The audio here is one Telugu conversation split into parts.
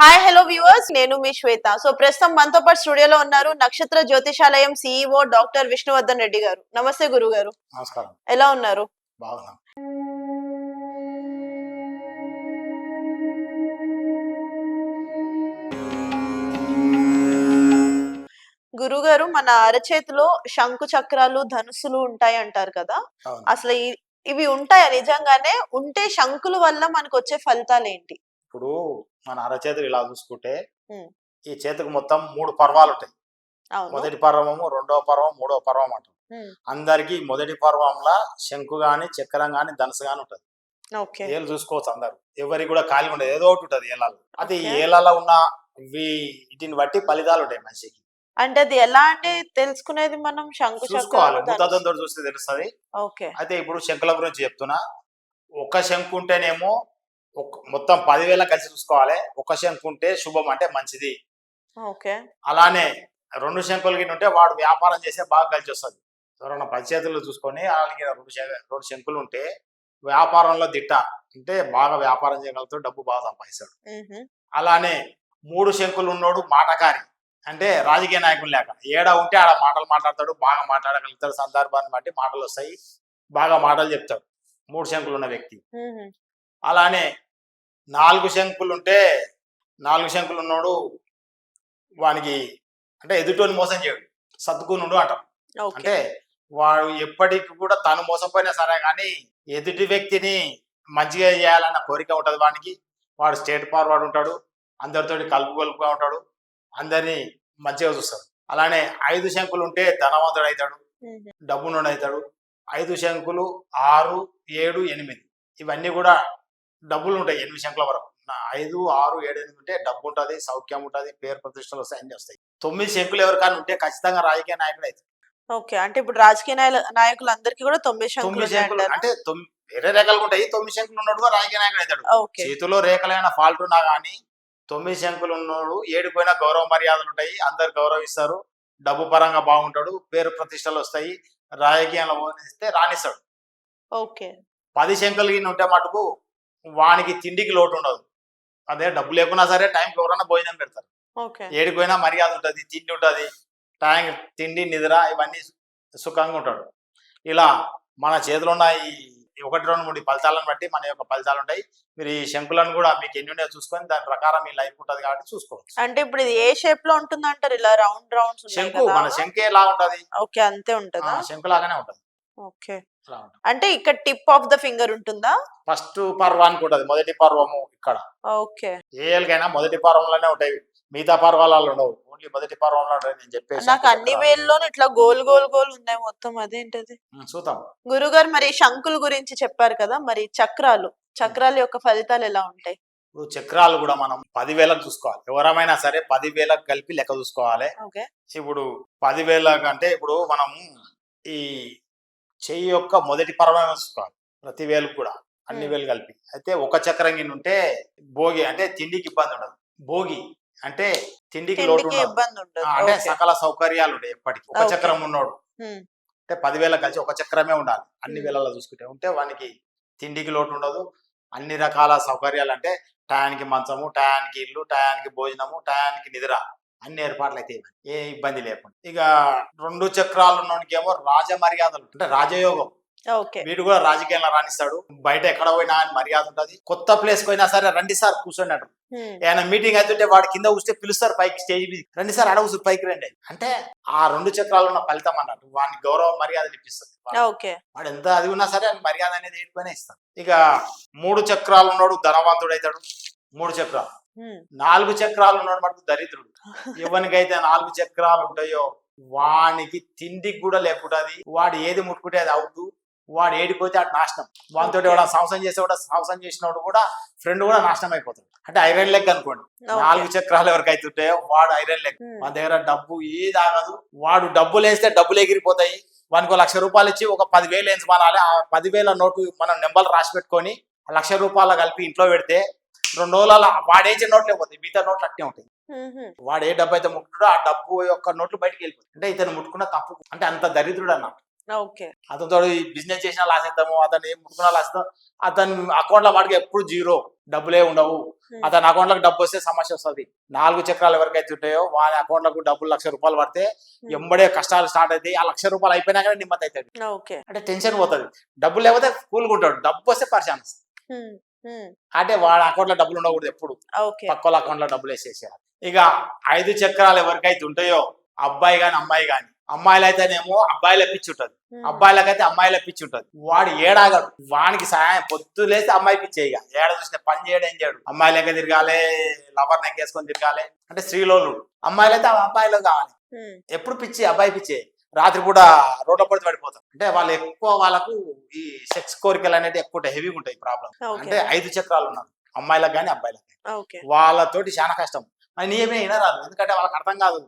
హాయ్ హలో వ్యూవర్స్ నేను మీ శ్వేత. సో ప్రస్తుతం మనతో పాటు స్టూడియోలో ఉన్నారు నక్షత్ర జ్యోతిషాలయం సిఇఓ డాక్టర్ విష్ణువర్ధన్ రెడ్డి గారు. నమస్తే గురువు గారు నమస్కారం. ఎలా ఉన్నారు? గురువు గారు మన అరచేతిలో శంకు చక్రాలు ధనుసులు ఉంటాయి అంటారు కదా? అసలు ఇవి ఉంటాయా? నిజంగానే ఉంటే శంకుల వల్ల మనకు వచ్చే ఫలితాలు ఏంటి? ఇప్పుడు మన అరచేతులు ఇలా చూసుకుంటే. ఈ చేతికి మొత్తం మూడు పర్వాలు ఉంటాయి మొదటి పర్వము రెండవ పర్వం మూడవ పర్వం అంటాం. అందరికి మొదటి పర్వంలో శంకు గాని చక్రం గాని ధనుసు గాని ఉంటది. ఏళ్ళు చూసుకోవచ్చు అందరు. ఎవరికి కూడా ఖాళీ ఉండదు. ఏదో ఒకటి ఉంటది ఏళ్ళలో. అది. ఏళ్ళలో ఉన్న వీటిని బట్టి ఫలితాలు ఉంటాయి మనిషికి. అంటే అది ఎలా అంటే తెలుసుకునేది మనం శంకు చూసుకోవాలి. భూతత్వంతో చూస్తే తెలుస్తుంది. ఓకే. అయితే ఇప్పుడు శంకుల గురించి చెప్తున్నా. ఒక శంకు ఉంటేనేమో మొత్తం పదివేల కలిసి చూసుకోవాలి. ఒక శంకు ఉంటే శుభం అంటే మంచిది. ఓకే. అలానే రెండు శంకులు గిన్నె ఉంటే వాడు వ్యాపారం చేస్తే బాగా కలిసి వస్తుంది. ఎవరైనా పంచాయతీలు చూసుకొని అలాగే రెండు రెండు శంకులు ఉంటే వ్యాపారంలో దిట్ట అంటే బాగా వ్యాపారం చేయగలుగుతాడు డబ్బు బాగా సంపాదిస్తాడు. అలానే మూడు శంకులు ఉన్నోడు మాటకారి. అంటే రాజకీయ నాయకులు లేక. ఏడ ఉంటే ఆడ మాటలు మాట్లాడతాడు బాగా మాట్లాడగలుగుతాడు సందర్భాన్ని బట్టి మాటలు వస్తాయి బాగా మాటలు చెప్తాడు. మూడు శంకులు ఉన్న వ్యక్తి. అలానే నాలుగు శంకులు ఉంటే నాలుగు శంకులు ఉన్నోడు వానికి అంటే ఎదుటోని మోసం చేయడు. సర్దుకునుడు అంటాం. అంటే వాడు ఎప్పటికి కూడా తను మోసపోయినా సరే కానీ ఎదుటి వ్యక్తిని మంచిగా చేయాలన్న కోరిక ఉంటది వానికి. వాడు స్టేట్ ఫార్వర్డ్ ఉంటాడు అందరితోటి కలుపు కలుపుగా ఉంటాడు అందరినీ మంచిగా చూస్తాడు. అలానే ఐదు శంకులు ఉంటే ధనవంతుడు అవుతాడు. డబ్బునుడు అవుతాడు ఐదు శంకులు ఆరు ఏడు ఎనిమిది. ఇవన్నీ కూడా డబ్బులు ఉంటాయి ఎనిమిది శంకుల వరకు. ఐదు ఆరు ఏడు ఎనిమిది ఉంటే డబ్బు ఉంటుంది సౌఖ్యం ఉంటుంది పేరు ప్రతిష్టలు వస్తాయి అన్ని వస్తాయి. తొమ్మిది శంకులు ఎవరికైనా ఉంటే ఖచ్చితంగా రాజకీయ నాయకుడు అవుతాడు ఓకే అంటే ఇప్పుడు రాజకీయ నాయకుల- నాయకులందరికీ కూడా తొమ్మిది శంకులు తొమ్మిది శంకులు ఉన్నాయంటారా? అంటే వేరే రేఖలు ఉంటాయి తొమ్మిది శంకులు ఉన్నాడు కూడా రాజకీయ నాయకుడు అవుతాడు. చేతిలో రేఖలైన ఫాల్ట్ ఉన్నా కానీ తొమ్మిది శంకులు ఉన్నాడు ఏడిపోయిన గౌరవ మర్యాదలు ఉంటాయి అందరు గౌరవిస్తారు డబ్బు పరంగా బాగుంటాడు పేరు ప్రతిష్టలు వస్తాయి రాజకీయంలో పోనిస్తే రాణిస్తాడు. ఓకే. పది శంకులు గిన్నె ఉంటే మటుకు వానికి తిండికి లోటు ఉండదు. అదే డబ్బు లేకున్నా సరే టైంకి ఎవరైనా భోజనం పెడతారు. ఏడిపోయినా మర్యాద ఉంటుంది తిండి ఉంటుంది టైం తిండి నిద్ర ఇవన్నీ సుఖంగా ఉంటాడు. ఇలా మన చేతిలో ఉన్న ఈ ఒకటి రెండు మూడు ఫలితాలను బట్టి మన యొక్క ఫలితాలు ఉంటాయి. మీరు ఈ శంకులను కూడా మీకు ఎన్ని ఉన్నాయో చూసుకొని దాని ప్రకారం మీ లైఫ్ ఉంటుంది కాబట్టి చూసుకోవచ్చు. అంటే ఇప్పుడు ఇది ఏ షేప్లో ఉంటుంది అంటారు ఇలా రౌండ్ ఉన్నాయి శంకు మన శంకు ఎలా ఉంటది. ఓకే అంతే ఉంటుందా? శంకు లాగానే ఉంటది. ఓకే. అంటే ఇక్కడ టిప్ ఆఫ్ ద ఫింగర్ ఉంటుందా? ఫస్ట్ పర్వానికి ఉంటుంది మొదటి పర్వము ఇక్కడ. ఓకే. ఏళ్ళకైనా మొదటి పర్వంలోనే ఉంటాయి మిగతా పర్వాలలో ఉండవు. ఓన్లీ మొదటి పర్వంలో ఉంటాయి నేను చెప్పేసి నాకు అన్ని వేల్లోనూ ఇట్లా గోల్ గోల్ గోల్ ఉన్నాయి మొత్తం అదేంటది? చూద్దాం. గురుగారు మరి శంకుల గురించి చెప్పారు కదా మరి చక్రాలు చక్రాల యొక్క ఫలితాలు ఎలా ఉంటాయి? ఇప్పుడు చక్రాలు కూడా మనం పదివేలకు చూసుకోవాలి. ఎవరమైనా సరే పదివేలకు కలిపి లెక్క చూసుకోవాలి. ఓకే. ఇప్పుడు పదివేల కంటే ఇప్పుడు మనం ఈ చెయ్యి యొక్క మొదటి చూసుకోవాలి ప్రతి వేలకు కూడా అన్ని. వేలు కలిపి. అయితే ఒక చక్రం గిన్నె ఉంటే భోగి అంటే తిండికి ఇబ్బంది ఉండదు. భోగి అంటే తిండికి లోటు ఉండదు. అంటే. సకల సౌకర్యాలు ఉంటాయి ఎప్పటికీ. ఒక. చక్రం ఉన్నోడు. అంటే పదివేల కలిసి ఒక చక్రమే ఉండాలి. అన్ని. వేళల్లో చూసుకుంటే ఉంటే వానికి తిండికి లోటు ఉండదు. అన్ని రకాల సౌకర్యాలు అంటే టయానికి మంచము టయానికి ఇల్లు టయానికి భోజనము టయానికి నిద్ర. అన్ని ఏర్పాట్లు అయితే ఏ ఇబ్బంది లేకుండా. ఇక రెండు చక్రాలు ఉన్నోనికి ఏమో రాజ మర్యాదలు అంటే రాజయోగం వీడు కూడా రాజకీయంలో రాణిస్తాడు. బయట ఎక్కడ పోయినా ఆయన మర్యాద ఉంటది. కొత్త ప్లేస్ పోయినా సరే రండి సార్ కూర్చోండి అంటారు. ఏమైనా మీటింగ్ అవుతుంటే వాడు కింద కూర్చొని పిలుస్తారు పైకి స్టేజ్ మీద. రండి సార్ అడవుసు పైకి రండి. అంటే ఆ రెండు చక్రాలు ఉన్న ఫలితం అన్నట్టు వాడిని గౌరవ మర్యాదలు ఇప్పిస్తుంది వాడు ఎంత అది ఉన్నా సరే ఆయన మర్యాద అనేది ఇస్తాడు. ఇక మూడు చక్రాలు ఉన్నాడు ధనవంతుడు అవుతాడు మూడు చక్రాలు. నాలుగు చక్రాలు ఉన్నాడు మటుకు దరిద్రుడు. ఎవరికైతే నాలుగు చక్రాలు ఉంటాయో వానికి తిండికి కూడా లేకుంటది వాడు ఏది ముట్టుకుంటే అది అవుతూ వాడు ఏడిపోతే అటు నాశనం. Okay. ఎవడ సంవత్సరం చేసే కూడా సంవత్సరం చేసినోడు కూడా ఫ్రెండ్ కూడా నాశనం అయిపోతాడు అంటే ఐరన్ లెగ్ అనుకోండి. నాలుగు చక్రాలు ఎవరికైతే ఉంటాయో వాడు ఐరన్ లెగ్. మన దగ్గర డబ్బు ఏది ఆగదు వాడు డబ్బులు వేస్తే డబ్బులు ఎగిరిపోతాయి. వానికి లక్ష రూపాయలు ఇచ్చి ఒక పదివేలు వేయించమనాలి ఆ పదివేల నోటు మనం నెంబర్లు రాసి పెట్టుకొని లక్ష రూపాయలు కలిపి ఇంట్లో పెడితే రెండు రోజుల వాడేసే నోట్లే పోతాయి మిగతా నోట్లు అట్టే ఉంటాయి. వాడు ఏ డబ్బు అయితే ముట్టుడో ఆ డబ్బు యొక్క నోట్లు బయటికి వెళ్ళిపోతాయి. అంటే ఇతను ముట్టుకున్న తప్పు అంటే అంత దరిద్రుడు అన్న ఓకే. అతనితో బిజినెస్ చేసిన లాస్ అవుతాము అతన్ని ముట్టుకున్న లాస్ అవుతాం అతని అకౌంట్లో వాడికి ఎప్పుడు జీరో డబ్బులే ఉండవు. అతని అకౌంట్లకు డబ్బు వస్తే సమస్య వస్తుంది. నాలుగు చక్రాలు ఎవరికైతే ఉంటాయో వారి అకౌంట్లకు డబ్బులు లక్ష రూపాయలు పడితే. ఎంబడే కష్టాలు స్టార్ట్ అవుతాయి ఆ లక్ష రూపాయలు అయిపోయినాక నిమ్మతి అవుతాడు అంటే టెన్షన్ పోతుంది. డబ్బులు లేకపోతే కూలుకుంటాడు డబ్బు వస్తే పరిశాన్ అంటే వాడి అకౌంట్లో డబ్బులు ఉండకూడదు ఎప్పుడు. ఓకే. పక్క వాళ్ళ అకౌంట్లో డబ్బులు వేసేసేయాలి. ఇక ఐదు చక్రాలు ఎవరికైతే ఉంటాయో అబ్బాయి గాని అమ్మాయి గాని అమ్మాయిలు అయితేనేమో అబ్బాయిల పిచ్చి ఉంటుంది అబ్బాయిలకైతే అమ్మాయిల పిచ్చి ఉంటుంది వాడు ఏడాగాడు. వానికి సాయం పొద్దు లేస్తే అమ్మాయి పిచ్చి ఇక. ఏడ చూసిన పని చేయడం ఏం చేయడు. అమ్మాయిలు ఎక్క తిరగాలి లవర్ నెక్కేసుకొని తిరగాలి. అంటే స్త్రీలోలు అమ్మాయిలు అయితే అబ్బాయిలు కావాలి. ఎప్పుడు పిచ్చి అబ్బాయి పిచ్చి. రాత్రి కూడా రోడ్ల పడితే పడిపోతాం. అంటే వాళ్ళు ఎక్కువ వాళ్ళకు ఈ సెక్స్ కోరికలు అనేవి ఎక్కువ హెవీగా ఉంటాయి ప్రాబ్లం అంటే ఐదు చక్రాలు ఉన్నారు అమ్మాయిలకు కానీ అబ్బాయిలకు కానీ వాళ్ళతోటి చాలా కష్టం. నీయమే వినరాదు. ఎందుకంటే వాళ్ళకి అర్థం కాదు.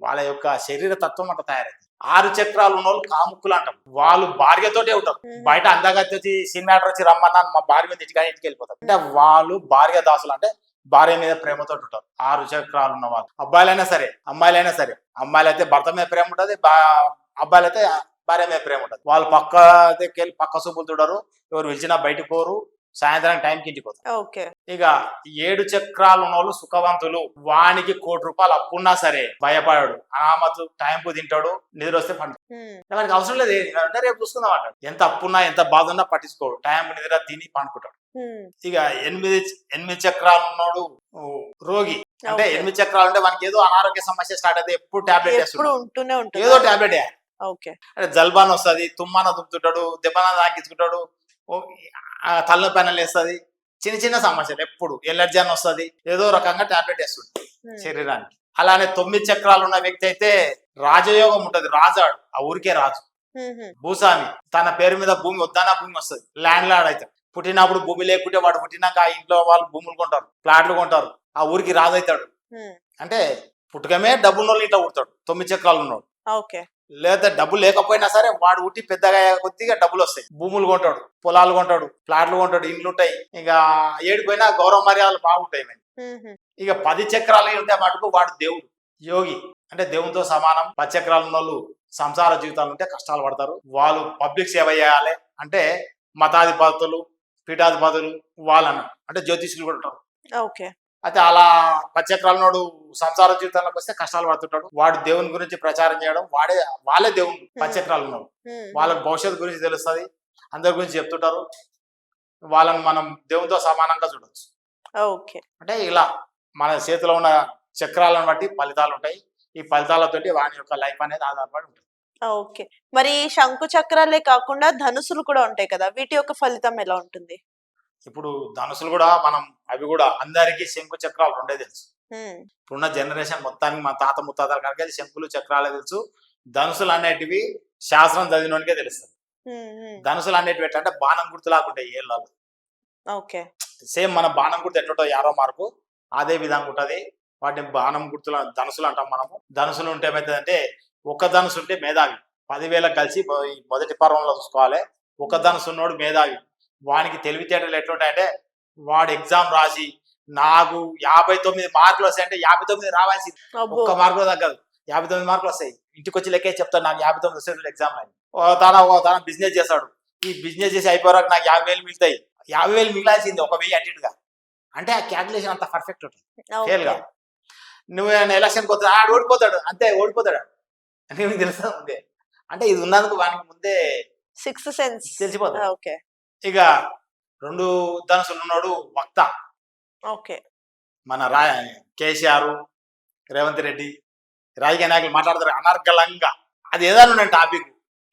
వాళ్ళ యొక్క శరీర తత్వం అట్లా తయారైంది ఆరు చక్రాలు ఉన్న వాళ్ళు కాముక్కులు అంటాం. వాళ్ళు భార్యతోటే ఉంటారు. బయట అందగత్తి వచ్చి సినిమా వచ్చి రమ్మన్నాను మా భార్య మీద ఇంటికి ఇంటికి వెళ్ళిపోతారు అంటే వాళ్ళు భార్య దాసులు అంటే భార్య మీద ప్రేమతో ఉంటారు. ఆరు చక్రాలు ఉన్న వాళ్ళు. అబ్బాయిలైనా సరే అమ్మాయిలైనా సరే అమ్మాయిలు అయితే భర్త మీద ప్రేమ ఉంటుంది అబ్బాయిలు అయితే భార్య మీద ప్రేమ ఉంటుంది. వాళ్ళు పక్క దగ్గరికి వెళ్ళి పక్క సూపులు చూడరు ఎవరు పిలిచినా బయటకు పోరు సాయంత్రం టైంకి ఇంటికి ఓకే. ఇక ఏడు చక్రాలు ఉన్నోళ్ళు సుఖవంతులు వానికి కోటి రూపాయలు అప్పున్నా సరే భయపడాడు. అనామతు టైంకు తింటాడు నిద్ర వస్తే పండు వానికి అవసరం లేదు. అంటే రేపు చూసుకుందాం అంటాడు. ఎంత అప్పున్నా ఎంత బాధ ఉన్నా పట్టించుకోడు. టైం నిద్ర తిని పండుకుంటాడు. ఇక ఎనిమిది ఎనిమిది చక్రాలు ఉన్నాడు రోగి. అంటే. ఎనిమిది చక్రాలు అంటే మనకి ఏదో అనారోగ్య సమస్య స్టార్ట్ అయితే ఎప్పుడు టాబ్లెట్ ఉంటుంది? ఏదో టాబ్లెట్. ఓకే. అంటే జల్బాన్ వస్తుంది తుమ్మాన దుమ్ముతుంటాడు దెబ్బన తాకించుకుంటాడు ఓ, ఆ, తలనొప్పి పైన వేస్తుంది చిన్న చిన్న సమస్యలు ఎప్పుడు ఎలర్జీ అని వస్తుంది. ఏదో రకంగా టాబ్లెట్ వేస్తుంది శరీరానికి. అలానే తొమ్మిది చక్రాలు ఉన్న వ్యక్తి అయితే రాజయోగం ఉంటది. రాజాడు. ఆ ఊరికే రాజు. భూస్వామి. తన పేరు మీద భూమి వద్దన్న భూమి వస్తుంది. ల్యాండ్ లార్డ్ అవుతాడు పుట్టినప్పుడు భూమి లేకుంటే వాడు పుట్టినాక ఆ ఇంట్లో వాళ్ళు భూములు కొంటారు ప్లాట్లు కొంటారు. ఆ ఊరికి రాజు అవుతాడు అంటే పుట్టుకమే డబ్బున్న వాళ్ళు ఇంట్లో పుడతాడు. తొమ్మిది చక్రాలు ఉన్నాడు. లేదా డబ్బు లేకపోయినా సరే వాడు ఉట్టి పెద్దగా కొద్దిగా డబ్బులు వస్తాయి. భూములు కొంటాడు పొలాలు కొంటాడు ప్లాట్లు కొంటాడు ఇండ్లు ఉంటాయి ఇక ఏడిపోయినా గౌరవ మర్యాదలు బాగుంటాయి ఇక పది చక్రాలు ఉంటే మటుకు వాడు దేవుడు యోగి. అంటే దేవునితో సమానం. పది చక్రాలు ఉన్న వాళ్ళు సంసార జీవితాలు ఉంటే కష్టాలు పడతారు. వాళ్ళు పబ్లిక్ సేవ చేయాలి అంటే మతాధిపతులు పీఠాధిపతులు వాళ్ళన్న అంటే జ్యోతిష్యులు కూడా ఉంటారు. ఓకే. అయితే అలా పచ్చక్రాలనోడు సంసార జీవితంలోకి వస్తే కష్టాలు పడుతుంటాడు. వాడు దేవుని గురించి ప్రచారం చేయడం వాడే వాళ్ళే దేవుని పచ్చక్రాలు ఉన్నాడు ఉమ్, వాళ్ళకి భవిష్యత్తు గురించి తెలుస్తుంది. అందరి గురించి చెప్తుంటారు. వాళ్ళని మనం దేవునితో సమానంగా చూడొచ్చు. ఓకే. అంటే ఇలా మన చేతిలో ఉన్న చక్రాలను బట్టి ఫలితాలు ఉంటాయి. ఈ ఫలితాలతోటి వాని యొక్క లైఫ్ అనేది ఆధారపడి ఉంటుంది. ఓకే. మరి శంకు చక్రాలే కాకుండా ధనుసులు కూడా ఉంటాయి కదా. వీటి యొక్క ఫలితం ఎలా ఉంటుంది? ఇప్పుడు ధనుసులు కూడా మనం అవి కూడా అందరికీ శంకు చక్రాలు రెండే తెలుసు. ఇప్పుడున్న జనరేషన్ మొత్తానికి మన తాత ముత్తాతల కనుక శంకులు చక్రాలే తెలుసు. ధనుసులు అనేటివి శాస్త్రం చదివినోనికే తెలుస్తుంది ధనుసులు అనేటివి అంటే బాణం గుర్తులాగా ఉంటాయి ఏళ్ళలో. ఓకే. సేమ్ మన బాణం గుర్తు ఎట్లుంటో యారో మార్పు అదే విధంగా ఉంటది. వాటిని బాణం గుర్తుల ధనుసులు అంటాం మనము. ధనుసులు ఉంటే ఏమవుతుందంటే ఒక ధనుసు ఉంటే మేధావి. పదివేలకు కలిసి మొ- మొదటి పర్వంలో చూసుకోవాలి. ఒక ధనుసు ఉన్నోడు మేధావి. వానికి తెలివితేటలు ఎట్లుంటాయంటే వాడు ఎగ్జామ్ రాసి నాకు యాభై తొమ్మిది మార్కులు వస్తాయంటే యాభై తొమ్మిది రావాల్సింది. అబ్బో! ఒక్క మార్కులు తగ్గదు. యాభై తొమ్మిది మార్కులు వస్తాయి. ఇంటికి వచ్చి లెక్కే చెప్తాడు నాకు యాభై తొమ్మిది వస్తాయి ఎగ్జామ్ అని. తన తన బిజినెస్ చేస్తాడు. ఈ బిజినెస్ చేసి అయిపోయాక నాకు యాభై వేలు మిగులుతాయి. యాభై వేలు మిగిలాల్సింది ఒక వెయ్యి అటు ఇటుగా అంటే ఆ క్యాల్కులేషన్ అంత పర్ఫెక్ట్ ఉంటుంది. ఫెయిల్. కాదు నువ్వు ఎలక్షన్కి పోతా ఆడు ఓడిపోతాడు. అంతే ఓడిపోతాడు. అని తెలుసా? ముందే అంటే ఇది ఉన్నందుకు వానికి ముందే సిక్స్త్ సెన్స్ తెలిసిపోతుంది. ఓకే. ఇక రెండు ధనుసులు ఉన్నాడు వక్త. ఓకే. మన రా కేసీఆర్ రేవంత్ రెడ్డి రాజకీయ నాయకులు మాట్లాడతారు అనర్గళంగా. అది ఏదన్నా టాపిక్.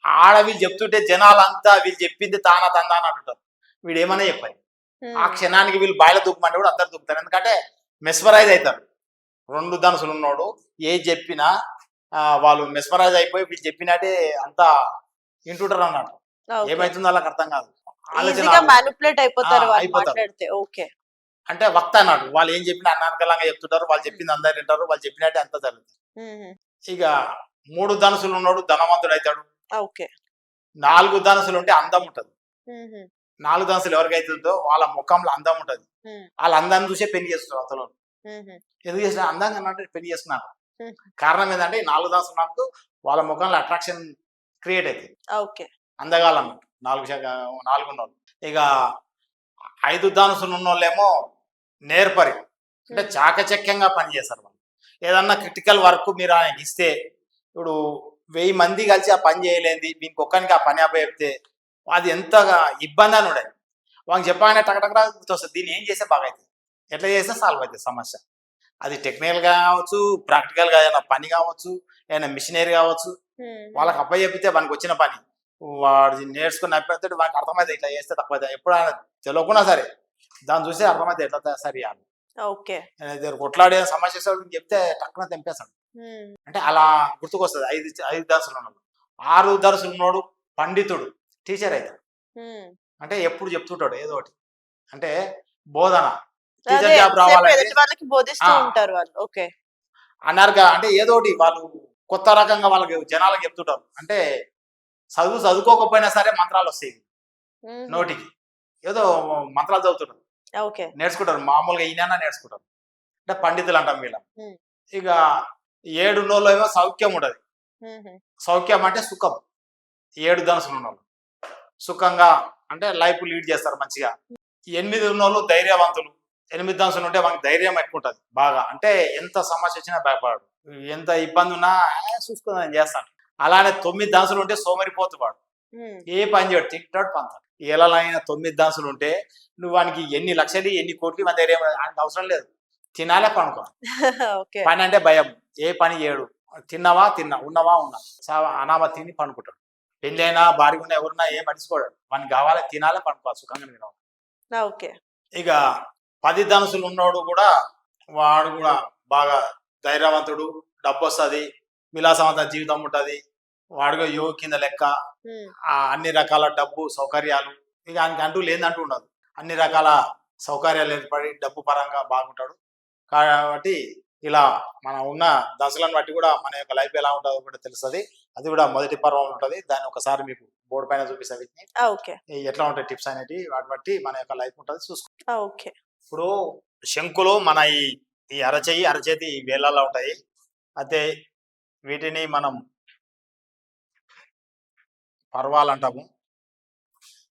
ఆడ వీళ్ళు చెప్తుంటే జనాలంతా వీళ్ళు చెప్పింది తానా తందా అని అంటుంటారు. వీడు ఏమన్నా చెప్పాలి ఆ క్షణానికి వీళ్ళు బాయిల దూకమంటే కూడా అందరు దూకుతారు ఎందుకంటే మెస్మరైజ్ అవుతారు. రెండు ధనుసులు ఉన్నాడు ఏ చెప్పినా వాళ్ళు మెస్మరైజ్ అయిపోయి వీళ్ళు చెప్పినట్టే అంతా వింటుంటారు అన్నట్టు. ఏమైతుందో వాళ్ళకి అర్థం కాదు. ఈజీగా మ్యానిపులేట్ అయిపోతారు వాళ్ళు. మాట్లాడితే ఓకే. అంటే వక్త అన్నాడు వాళ్ళు ఏం చెప్పినా అనార్గలంగా చెప్తుంటారు వాళ్ళు చెప్పింది అందరు వింటారు వాళ్ళు చెప్పినట్టే అంతా జరుగుతుంది. ఉమ్, ఇక మూడు ధనుసులు ఉన్నాడు ధనవంతుడు అవుతాడు ఓకే. నాలుగు ధనుసులు ఉంటే అందం ఉంటది. ఉమ్, నాలుగు ధనుసులు ఎవరికైతే ఉందో వాళ్ళ ముఖంలో అందం ఉంటది. వాళ్ళ అందాన్ని చూసే పెళ్ళి చేస్తారు అతను ఎందుకు చేసిన అందంగా అన్నట్టు పెళ్ళి చేస్తున్నారు. Hmm. కారణం ఏంటంటే నాలుగు ధనుసులు ఉన్నప్పుడు వాళ్ళ ముఖంలో అట్రాక్షన్ క్రియేట్ అవుతుంది ఓకే. అందగాళ్ళు అన్నట్టు. నాలుగు శాఖ నాలుగు ఉన్నోళ్ళు ఇక ఐదు ధనుసులు ఉన్నోళ్ళేమో నేర్పరి. అంటే చాకచక్యంగా పనిచేస్తారు వాళ్ళు. ఏదన్నా క్రిటికల్ వర్క్ మీరు ఆయనకి ఇస్తే ఇప్పుడు వెయ్యి మంది కలిసి ఆ పని చేయలేంది దీనికి ఒక్కరికి ఆ పని అప్పచెప్తే అది ఎంతగా ఇబ్బంది అని ఉండే వాళ్ళకి చెప్పగానే టకటకరా గుర్తొస్తుంది. దీన్ని ఏం చేస్తే బాగా అవుతుంది ఎట్లా చేస్తే సాల్వ్ అవుతుంది సమస్య. అది టెక్నికల్గా కావచ్చు ప్రాక్టికల్గా ఏదైనా పని కావచ్చు ఏదైనా మిషనరీ కావచ్చు వాళ్ళకి అప్ప చెప్పితే వానికి వచ్చిన పని. వాడు నేర్చుకుని అయిపోతే వానికి అర్థమైతే ఇట్లా చేస్తే తప్ప ఎప్పుడైనా తెలియకున్నా సరే దాన్ని చూసి అర్థమైతే ఎట్లా సరి చేయాలి ఓకే. దగ్గర కొట్లాడే సమస్య వాడికి చెప్తే టక్కున తెంపేస్తాడు. అంటే అలా గుర్తుకొస్తుంది. ఐదు ఐదు దర్శలు ఉన్నాడు ఆరు దర్శలు ఉన్నోడు పండితుడు టీచర్ అవుతాడు అంటే ఎప్పుడు చెప్తుంటాడు ఏదో ఒకటి. అంటే బోధన. టీచర్ జాబ్ వాళ్ళు. ఓకే. అన్నారుగా అంటే ఏదో ఒకటి వాళ్ళు కొత్త రకంగా వాళ్ళకి జనాలకు చెప్తుంటారు. అంటే చదువు చదువుకోకపోయినా సరే మంత్రాలు వస్తాయి. నోటికి. ఏదో మంత్రాలు చదువుతుంటారు. నేర్చుకుంటారు. మామూలుగా ఈయన నేర్చుకుంటారు. అంటే పండితులు అంటాం వీళ్ళ. ఇక ఏడు నోళ్ళు ఏమో సౌఖ్యం ఉండదు సౌఖ్యం అంటే సుఖం. ఏడు ధనుసులు ఉన్నోళ్ళు. సుఖంగా అంటే లైఫ్ లీడ్ చేస్తారు మంచిగా. ఎనిమిది ఉన్నోళ్ళు ధైర్యవంతులు. ఎనిమిది ధనుసులు ఉంటే మనకి ధైర్యం ఎక్కువ ఉంటుంది బాగా. అంటే ఎంత సమస్య వచ్చినా భయపడాడు. ఎంత ఇబ్బంది ఉన్నా "ఆ, చూసుకుని నేను చేస్తాను. అలానే తొమ్మిది ధనుసులు ఉంటే సోమరిపోతు వాడు. ఏ పని చేయడు తింటాడు పంతాడు ఎలాలైన తొమ్మిది ధనుసులు ఉంటే నువ్వు వానికి ఎన్ని లక్షలు ఎన్ని కోట్లు మన ధైర్యం ఆయనకు అవసరం లేదు. తినాలే పనుకో. పని అంటే భయం. ఏ పని చేయడు. తిన్నావా? తిన్నా. ఉన్నావా? ఉన్నా. చావా అనామా తిని పండుకుంటాడు పెళ్ళైనా భార్య ఉన్నా ఎవరున్నా ఏం పట్టించుకోడు మనకి కావాలి తినాలి పండుకోవాలి సుఖంగా ఓకే. ఇక పది ధనుసులు ఉన్నోడు కూడా వాడు కూడా బాగా ధైర్యవంతుడు డబ్బు వస్తుంది విలాసవంత జీవితం ఉంటుంది. వాడుగా యోగ కింద లెక్క ఆ అన్ని రకాల డబ్బు సౌకర్యాలు ఇక ఆయనకి అంటూ లేదంటూ ఉండదు. అన్ని రకాల సౌకర్యాలు ఏర్పడి డబ్బు పరంగా బాగుంటాడు. కాబట్టి ఇలా మన ఉన్న దశలను బట్టి కూడా మన యొక్క లైఫ్ ఎలా ఉంటుందో కూడా తెలుస్తుంది. అది కూడా మొదటి పర్వం ఉంటుంది. దాన్ని ఒకసారి మీకు బోర్డు పైన చూపిస్తా వీటిని. ఎట్లా ఉంటాయి టిప్స్ అనేవి వాటి బట్టి మన యొక్క లైఫ్ ఉంటుంది చూసుకో ఓకే. ఇప్పుడు శంకులు మన ఈ ఈ అరచేయి అరచేతి ఈ వేళ్ళల్లో ఉంటాయి. అయితే వీటిని మనం పర్వాలు అంటాము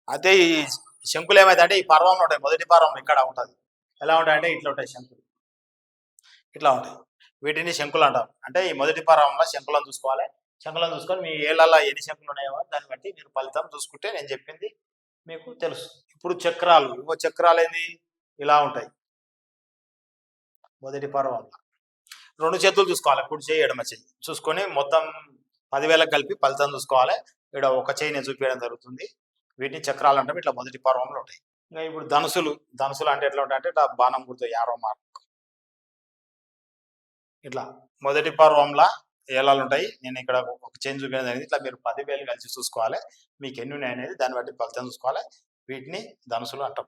అయితే ఈ శంకులు ఏమైతే అంటే ఈ పర్వంలో ఉంటాయి. మొదటి పర్వం ఇక్కడ ఉంటుంది. ఎలా ఉంటాయంటే ఇట్లా ఉంటాయి శంకులు. ఇట్లా ఉంటాయి. వీటిని శంకులు అంటాం. అంటే ఈ మొదటి పర్వంలో శంకులను చూసుకోవాలి. శంకులను చూసుకొని మీ ఏళ్ళల్లో ఎన్ని శంకులు ఉన్నాయో దాన్ని బట్టి మీరు ఫలితం చూసుకుంటే నేను చెప్పింది మీకు తెలుసు. ఇప్పుడు చక్రాలు. ఇంకో చక్రాలు ఏంది? ఇలా ఉంటాయి. మొదటి పర్వంలో. రెండు చేతులు చూసుకోవాలి. కుడి చేయి ఎడమ చేయి. చూసుకొని మొత్తం పదివేలకు కలిపి ఫలితం చూసుకోవాలి. ఇక్కడ ఒక చేయిని చూపించడం జరుగుతుంది. వీటిని చక్రాలు అంటే. ఇట్లా మొదటి పర్వంలో ఉంటాయి. ఇంకా ఇప్పుడు ధనుసులు ధనుసులు అంటే ఎట్లా ఉంటాయి అంటే ఇట్లా బాణం గుర్తు యారో మార్క్. ఇట్లా మొదటి పర్వంలా ఏలాలు ఉంటాయి. నేను ఇక్కడ ఒక చేంజ్ చూపించడం జరిగింది. ఇట్లా మీరు పదివేలు కలిసి చూసుకోవాలి. మీకు ఎన్ని ఉన్నాయి అనేది దాన్ని బట్టి ఫలితం చూసుకోవాలి. వీటిని ధనుసులు అంటాం.